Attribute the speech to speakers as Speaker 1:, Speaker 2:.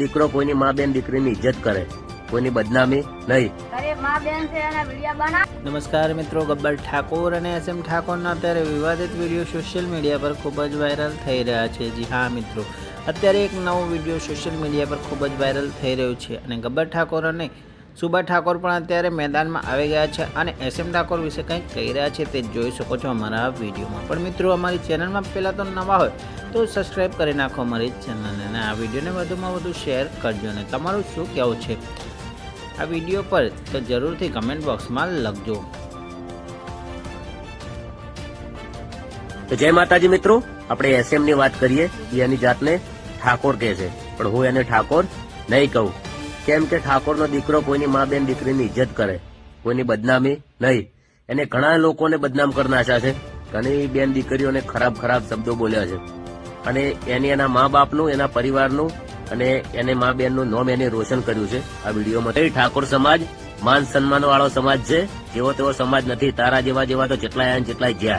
Speaker 1: દીકરો કોઈની મા બેન દીકરીની ઇજ્જત કરે કોઈની બદનામી નહીં.
Speaker 2: ઘરે માં બેન છે એના વીડિયો બના
Speaker 3: નમસ્કાર મિત્રો ગબ્બર ઠાકોર અને એસ એમ ઠાકોરના અત્યારે વિવાદિત વીડિયો સોશિયલ મીડિયા પર ખૂબ જ વાયરલ થઈ રહ્યા છે. જી હા મિત્રો અત્યારે એક નવો વીડિયો સોશિયલ મીડિયા પર ખૂબ જ વાયરલ થઈ રહ્યો છે અને ગબ્બર ઠાકોર અને સુભા ઠાકોર પણ અત્યારે મેદાનમાં આવી ગયા છે અને એસ એમ ઠાકોર વિશે કંઈક કહી રહ્યા છે તે જોઈ શકો છો અમારા વિડીયોમાં. પણ મિત્રો, અમારી ચેનલમાં પહેલાં તો નવા હોય તો સબસ્ક્રાઈબ કરી નાખો અમારી ચેનલને અને આ વિડીયોને વધુમાં વધુ શેર કરજો અને તમારું શું કહેવું છે આ વીડિયો પર તો જરૂરથી કમેન્ટ બોક્સમાં લખજો.
Speaker 1: તો જય માતાજી મિત્રો, આપણે એસએમની વાત કરીએ એની જાતને ઠાકોર કહે છે. પણ હું એને ઠાકોર નહીં કહું. કેમ કે ઠાકોરનો દીકરો કોઈની મા બેન દીકરીની ઇજ્જત કરે, કોઈની બદનામી નહીં. એને ઘણા લોકોને બદનામ કરી નાખ્યા છે. ઘણી બેન દીકરીઓને ખરાબ ખરાબ શબ્દો બોલ્યા છે. અને એની એના મા બાપનું, એના પરિવારનું અને એને મા બેનનું નોમ એને રોશન કર્યું છે. આ વિડીયોમાં ઠાકોર સમાજ, માન સન્માન વાળો સમાજ છે. જેવો તેવો સમાજ નથી. તારા જેવા જેવા તો જેટલાય જેટલાય જ્યાં.